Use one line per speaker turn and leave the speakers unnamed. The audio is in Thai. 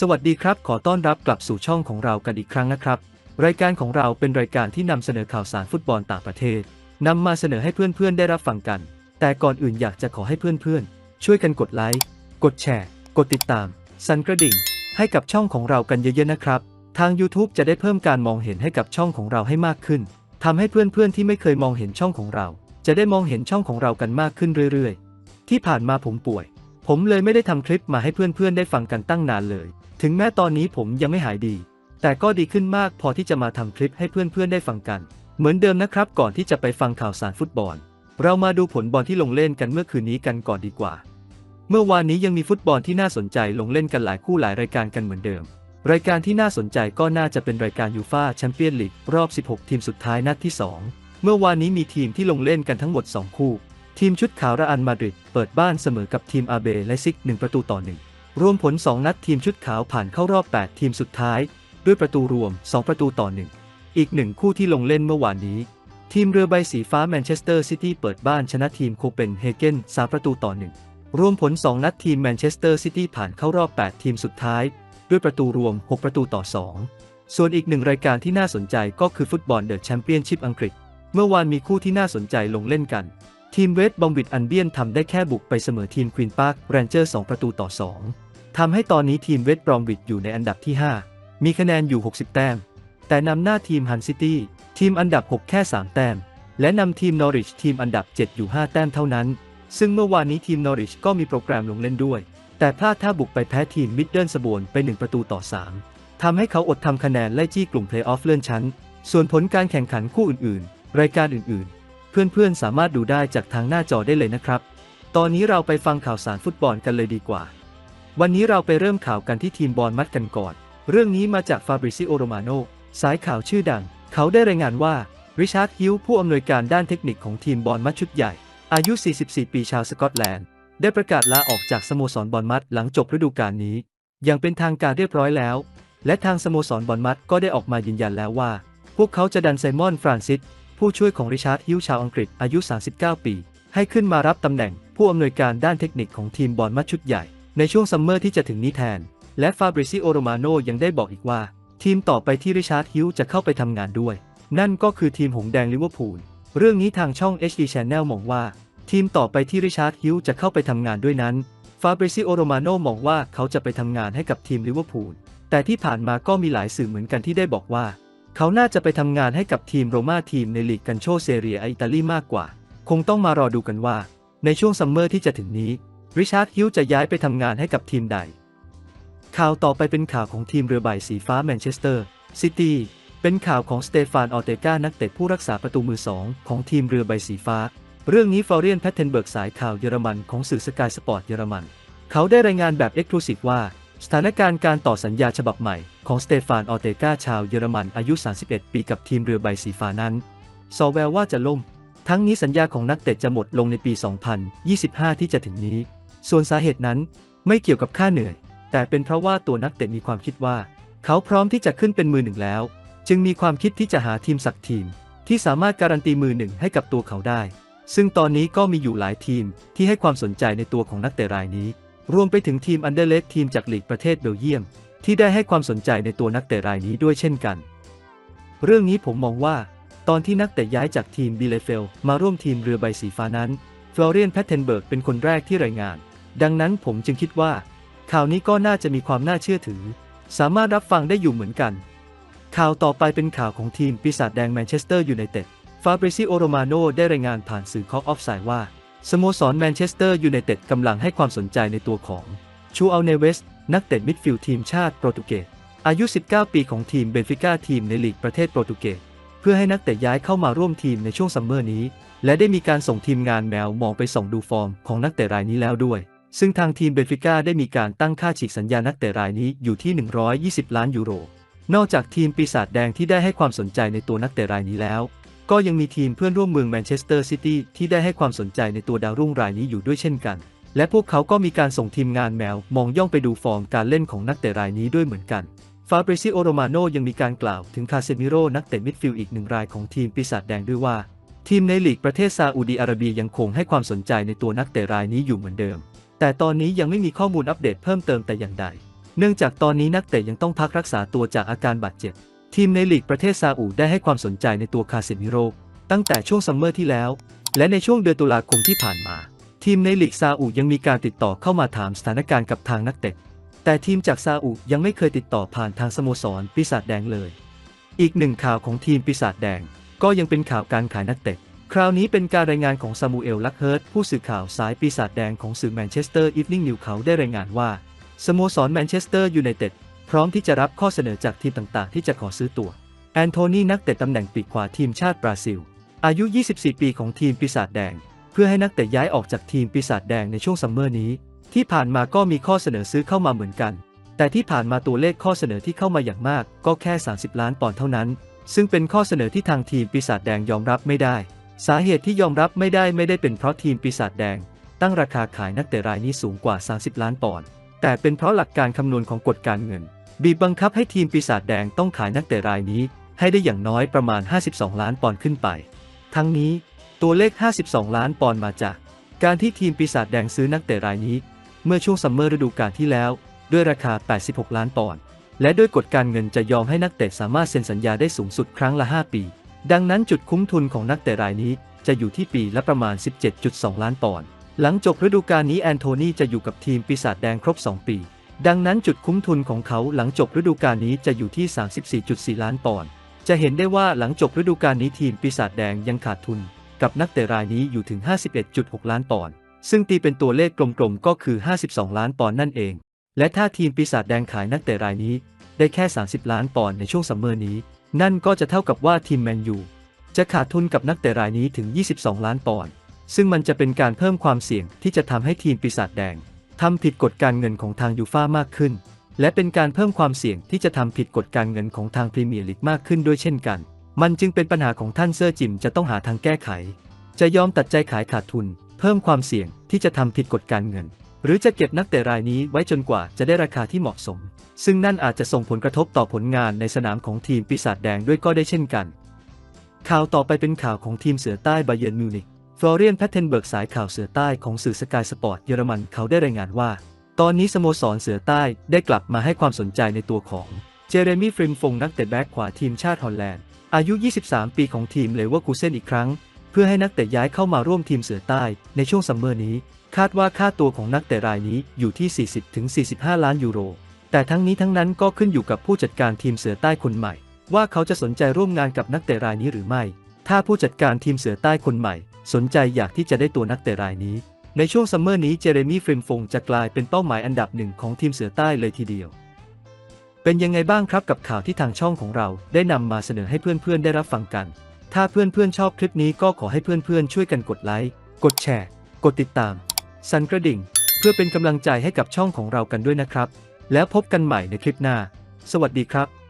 สวัสดีครับ ขอต้อนรับกลับสู่ช่องของเรากันอีกครั้งนะครับ รายการของเราเป็นรายการที่นำเสนอข่าวสารฟุตบอลต่างประเทศนำมาเสนอให้เพื่อนๆได้รับฟังกัน แต่ก่อนอื่นอยากจะขอให้เพื่อนๆ ช่วยกันกดไลค์ กดแชร์ กดติดตาม สั่นกระดิ่ง ให้กับช่องของเรากันเยอะๆนะครับ ทาง YouTube จะได้เพิ่มการมองเห็นให้กับช่องของเราให้มากขึ้นทำให้เพื่อนๆที่ไม่เคยมองเห็นช่องของเรา จะได้มองเห็นช่องของเรากันมากขึ้นเรื่อยๆ ที่ผ่านมาผมป่วย ผมเลยไม่ได้ทำคลิปมาให้เพื่อนๆได้ฟังกันตั้งนานเลย ถึงแม้ตอนนี้ผมยังไม่หายดี แต่ก็ดีขึ้นมากพอที่จะมาทำคลิปให้เพื่อนๆได้ฟังกัน เหมือนเดิมนะครับก่อนที่จะไปฟังข่าวสารฟุตบอล เรามาดูผลบอลที่ลงเล่นกันเมื่อคืนนี้กันก่อนดีกว่า เมื่อวานนี้ยังมีฟุตบอลที่น่าสนใจลงเล่นกันหลายคู่หลายรายการกันเหมือนเดิม รายการที่น่าสนใจก็น่าจะเป็นรายการยูฟาแชมเปี้ยนลีกรอบ 16 ทีมสุดท้ายนัดที่ 2 เมื่อวานนี้มีทีมที่ลงเล่นกันทั้งหมด 2 คู่ ทีมชุดขาวระอันมาดริดเปิดบ้านเสมอกับทีมอาเบและซิก 1 ประตูต่อ 1 รวมผล 2 นัดทีมชุดขาวผ่านเข้ารอบ 8 ทีมสุดท้าย ด้วยประตูรวม 2 ประตูต่อ 1 อีกหนึ่งคู่ที่ลงเล่นเมื่อวานนี้ ทีมเรือใบสีฟ้าแมนเชสเตอร์ซิตี้เปิดบ้านชนะทีมโคเปนเฮเกน 3 ประตูต่อ 1 รวมผล 2 นัดทีมแมนเชสเตอร์ซิตี้ผ่านเข้ารอบ 8 ทีมสุดท้าย ด้วยประตูรวม 6 ประตูต่อ 2 ส่วนอีกหนึ่งรายการที่น่าสนใจก็คือฟุตบอลเดอะแชมเปี้ยนชิพอังกฤษ เมื่อวานมีคู่ที่น่าสนใจลงเล่นกัน ทีมเวสต์บอมวิดอันเบียนทำได้แค่บุกไปเสมอทีมควีนพาร์คแรนเจอร์ 2 ประตูต่อ 2 ทำให้ตอนนี้ทีมเวสต์บรอมวิดอยู่ในอันดับที่ 5 มีคะแนนอยู่ 60 แต้ม แต่นำหน้าทีมฮันซิตี้ทีมอันดับ 6 แค่ 3 แต้ม และนำทีมนอริชทีมอันดับ 7 อยู่ 5 แต้มเท่านั้น ซึ่งเมื่อวานนี้ทีมนอริชก็มีโปรแกรมลงเล่นด้วย แต่พลาดท่าบุกไปแพ้ทีมมิดเดิลสโบนไป 1 ประตูต่อ 3 ทำให้เขาอดทำคะแนนไล่จี้กลุ่มเพลย์ออฟเลื่อนชั้น ส่วนผลการแข่งขันคู่อื่น ๆ รายการอื่น ๆ เพื่อนๆ สามารถดูได้จากทางหน้าจอได้เลยนะครับ ตอนนี้เราไปฟังข่าวสารฟุตบอลกันเลยดีกว่า วันนี้เราไปเริ่มข่าวกันที่ทีมบอลมัดกันก่อน เรื่องนี้มาจากฟาบริซิโอโรมาโนสายข่าวชื่อดัง เขาได้รายงานว่าริชาร์ดฮิลผู้อำนวยการด้านเทคนิคของทีมบอลมัดชุดใหญ่ อายุ 44 ปีชาวสกอตแลนด์ ได้ประกาศลาออกจากสโมสรบอลมัดหลังจบฤดูกาลนี้ อย่างเป็นทางการเรียบร้อยแล้ว และทางสโมสรบอลมัดก็ได้ออกมายืนยันแล้วว่า พวกเขาจะดันไซมอนฟรานซิส ผู้ช่วยของริชาร์ดฮิลชาวอังกฤษอายุ 39 ปี ให้ขึ้นมารับตำแหน่งผู้อำนวยการด้านเทคนิคของทีมบอลมัดชุดใหญ่ ในช่วงซัมเมอร์ที่จะถึงนี้แทน และฟาบริซิโอโรมาโนยังได้บอกอีกว่า ทีมต่อไปที่ริชาร์ดฮิลจะเข้าไปทำงานด้วย นั่นก็คือทีมหงแดงลิเวอร์พูลเรื่องนี้ทางช่อง HD Channel มองว่า ทีมต่อไปที่ริชาร์ดฮิลจะเข้าไปทำงานด้วยนั้นฟาบริซิโอโรมาโนมองว่าเขาจะไปทำงานให้กับทีมลิเวอร์พูลแต่ที่ผ่านมาก็มีหลายสื่อเหมือนกันที่ได้บอกว่า เขาน่าจะไปทำงานให้กับทีมโรม่าทีมในลีกกันโชเซเรียอิตาลีมากกว่า คงต้องมารอดูกันว่า ในช่วงซัมเมอร์ที่จะถึงนี้ ริชาร์ดฮิลจะย้ายไปทำงานให้กับทีมใด ข่าวต่อไปเป็นข่าวของทีมเรือใบสีฟ้าแมนเชสเตอร์ซิตี้เป็นข่าวของสเตฟานออเตกานักเตะผู้รักษาประตูมือสองของทีมเรือใบสีฟ้า เรื่องนี้ฟอเรียนแพทเทนเบิร์กสายข่าวเยอรมันของสื่อสกายสปอร์ตเยอรมัน เขาได้รายงานแบบเอ็กซ์คลูซีฟว่า สถานการณ์การต่อสัญญาฉบับใหม่ ของสเตฟานออเตกาชาวเยอรมันอายุ 31 ปีกับทีมเรือใบสีฟ้านั้นซอแววว่าจะล่ม ทั้งนี้สัญญาของนักเตะจะหมดลงในปี 2025 ที่จะถึงนี้ ส่วนสาเหตุนั้นไม่เกี่ยวกับค่าเหนื่อย แต่เป็นเพราะว่าตัวนักเตะมีความคิดว่า เขาพร้อมที่จะขึ้นเป็นมือหนึ่งแล้ว จึงมีความคิดที่จะหาทีมสักทีม ที่สามารถการันตีมือหนึ่งให้กับตัวเขาได้ ซึ่งตอนนี้ก็มีอยู่หลายทีมที่ให้ความสนใจในตัวของนักเตะรายนี้ รวมไปถึงทีมอันเดอร์เลกทีมจากลีกประเทศเบลเยียม ที่ได้ให้ความสนใจในตัวนักเตะรายนี้ด้วยเช่นกัน เรื่องนี้ผมมองว่า ตอนที่นักเตะย้ายจากทีมบิเลเฟลมาร่วมทีมเรือใบสีฟ้านั้นฟลอเรียนแพทเทนเบิร์กเป็นคนแรกที่รายงาน ดังนั้นผมจึงคิดว่า ข่าวนี้ก็น่าจะมีความน่าเชื่อถือ สามารถรับฟังได้อยู่เหมือนกัน ข่าวต่อไปเป็นข่าวของทีมปีศาจแดงแมนเชสเตอร์ยูไนเต็ดฟาบริซิโอโรมาโนได้รายงานผ่านสื่อคอกออฟไซด์ว่าสโมสรแมนเชสเตอร์ยูไนเต็ดกำลังให้ความสนใจในตัวของชูอัลเนเวส นักเตะมิดฟิลด์ทีมชาติโปรตุเกส อายุ 19 ปีของทีมเบนฟิก้าทีมในลีกประเทศโปรตุเกส เพื่อให้นักเตะย้ายเข้ามาร่วมทีมในช่วงซัมเมอร์นี้ และได้มีการส่งทีมงานแมวมองไปส่องดูฟอร์มของนักเตะรายนี้แล้วด้วย ซึ่งทางทีมเบนฟิก้าได้มีการตั้งค่าฉีกสัญญานักเตะรายนี้อยู่ที่ 120 ล้านยูโร นอกจากทีมปีศาจแดงที่ได้ให้ความสนใจในตัวนักเตะรายนี้แล้ว ก็ยังมีทีมเพื่อนร่วมเมืองแมนเชสเตอร์ซิตี้ที่ได้ให้ความสนใจในตัวดาวรุ่งรายนี้อยู่ด้วยเช่นกัน และพวกเขาก็มีการส่งทีมงานแมว มองย่องไปดูฟอร์มการเล่นของนักเตะรายนี้ด้วยเหมือนกัน ฟาบริซิโอโรมาโนยังมีการกล่าวถึงคาเซมิโรนักเตะมิดฟิลด์อีกหนึ่งรายของทีมปีศาจแดงด้วยว่า ทีมในลีกประเทศซาอุดีอาระเบียยังคงให้ความสนใจในตัวนักเตะรายนี้อยู่เหมือนเดิม แต่ตอนนี้ยังไม่มีข้อมูลอัปเดตเพิ่มเติมแต่อย่างใด เนื่องจากตอนนี้นักเตะยังต้องพักรักษาตัวจากอาการบาดเจ็บ ทีมในลีกประเทศซาอุได้ให้ความสนใจในตัวคาเซมิโรตั้งแต่ช่วงซัมเมอร์ที่แล้ว และในช่วงเดือนตุลาคมที่ผ่านมา ทีมในลีกซาอุยังมีการติดต่อเข้ามาถามสถานการณ์กับทางนักเตะ แต่ทีมจากซาอุยังไม่เคยติดต่อผ่านทางสโมสรปีศาจแดงเลย อีกหนึ่งข่าวของทีมปีศาจแดง ก็ยังเป็นข่าวการขายนักเตะ คราวนี้เป็นการรายงานของซามูเอล ลักเฮิร์ตผู้สื่อข่าวสายปีศาจแดงของสื่อแมนเชสเตอร์อีฟนิ่งนิวเขาได้รายงานว่าสโมสรแมนเชสเตอร์ยูไนเต็ดพร้อมที่จะรับข้อเสนอจากทีมต่างๆ ที่จะขอซื้อตัว แอนโทนีนักเตะตำแหน่งปีกขวาทีมชาติบราซิล อายุ 24 ปีของทีมปีศาจแดง เพื่อให้นักเตะย้ายออกจากทีมปีศาจแดงในช่วงซัมเมอร์นี้ ที่ผ่านมาก็มีข้อเสนอซื้อเข้ามาเหมือนกัน แต่ที่ผ่านมาตัวเลขข้อเสนอที่เข้ามาอย่างมาก ก็แค่ 30 ล้านปอนด์เท่านั้น ซึ่งเป็นข้อเสนอที่ทางทีมปีศาจแดงยอมรับไม่ได้ สาเหตุที่ยอมรับไม่ได้ไม่ได้เป็นเพราะทีมปีศาจแดง ตั้งราคาขายนักเตะรายนี้สูงกว่า 30 ล้านปอนด์แต่เป็นเพราะหลักการคำนวณของกฎการเงิน บีบบังคับให้ทีมปีศาจแดงต้องขายนักเตะรายนี้ ให้ได้อย่างน้อยประมาณ 52 ล้านปอนด์ขึ้นไป ทั้งนี้ ตัวเลข 52 ล้านปอนด์มาจาก การที่ทีมปีศาจแดงซื้อนักเตะรายนี้ เมื่อช่วงซัมเมอร์ฤดูกาลที่แล้ว ด้วยราคา 86 ล้านปอนด์และด้วยกฎการเงินจะยอมให้นักเตะสามารถเซ็นสัญญาได้สูงสุดครั้งละ 5 ปี ดังนั้นจุดคุ้มทุนของนักเตะรายนี้จะอยู่ที่ปีละประมาณ 17.2 ล้านปอนด์หลังจบฤดูกาลนี้แอนโทนีจะอยู่กับทีมปีศาจแดงครบ 2 ปี ดังนั้นจุดคุ้มทุนของเขาหลังจบฤดูกาลนี้จะอยู่ที่ 34.4 ล้านปอนด์จะเห็นได้ว่าหลังจบฤดูกาลนี้ทีมปีศาจแดงยังขาดทุน กับนักเตะรายนี้อยู่ถึง 51.6 ล้านปอนด์ซึ่งตีเป็นตัวเลขกลมๆก็คือ 52 ล้านปอนด์นั่นเอง และถ้าทีมปีศาจแดงขายนักเตะรายนี้ได้แค่ 30 ล้านปอนด์ในช่วงซัมเมอร์นี้ นั่นก็จะเท่ากับว่าทีมแมนยูจะขาดทุนกับนักเตะรายนี้ถึง 22 ล้านปอนด์ซึ่งมันจะเป็นการเพิ่มความเสี่ยงที่จะทำให้ทีมปีศาจแดงทำผิดกฎการเงินของทางยูฟ่ามากขึ้น และเป็นการเพิ่มความเสี่ยงที่จะทำผิดกฎการเงินของทางพรีเมียร์ลีกมากขึ้นด้วยเช่นกัน มันจึงเป็นปัญหาของท่านเซอร์จิมจะต้องหาทางแก้ไข จะยอมตัดใจขายขาดทุน เพิ่มความเสี่ยงที่จะทำผิดกฎการเงิน หรือจะเก็บนักเตะรายนี้ไว้จนกว่าจะได้ราคาที่เหมาะสม ซึ่งนั่นอาจจะส่งผลกระทบต่อผลงานในสนามของทีมปีศาจแดงด้วยก็ได้เช่นกัน ข่าวต่อไปเป็นข่าวของทีมเสือใต้บาเยิร์นมิวนิกฟลอเรียนแพทเทนเบิร์กสายข่าวเสือใต้ของสื่อสกายสปอร์ตเยอรมันเขาได้รายงานว่า ตอนนี้สโมสรเสือใต้ได้กลับมาให้ความสนใจในตัวของเจเรมี่ฟริมฟงนักเตะแบ็กขวาทีมชาติฮอลแลนด์ อายุ 23 ปีของทีมเลเวอร์คูเซนอีกครั้ง เพื่อให้นักเตะย้ายเข้ามาร่วมทีมเสือใต้ ในช่วงซัมเมอร์นี้ คาดว่าค่าตัวของนักเตะรายนี้อยู่ที่ 40-45 ล้านยูโร แต่ทั้งนี้ทั้งนั้นก็ขึ้นอยู่กับผู้จัดการทีมเสือใต้คนใหม่ ว่าเขาจะสนใจร่วมงานกับนักเตะรายนี้หรือไม่ ถ้าผู้จัดการทีมเสือใต้คนใหม่ สนใจอยากที่จะได้ตัวนักเตะรายนี้ ในช่วงซัมเมอร์นี้เจเรมี่ฟริมฟงจะกลายเป็นเป้าหมายอันดับหนึ่งของทีมเสือใต้เลยทีเดียว เป็นยังไงบ้างครับกับข่าวที่ทางช่องของเราได้นำมาเสนอให้เพื่อนๆได้รับฟังกัน ถ้าเพื่อนๆชอบคลิปนี้ก็ขอให้เพื่อนๆช่วยกันกดไลค์ กดแชร์ กดติดตาม สั่นกระดิ่ง เพื่อเป็นกำลังใจให้กับช่องของเรากันด้วยนะครับ แล้วพบกันใหม่ในคลิปหน้า สวัสดีครับ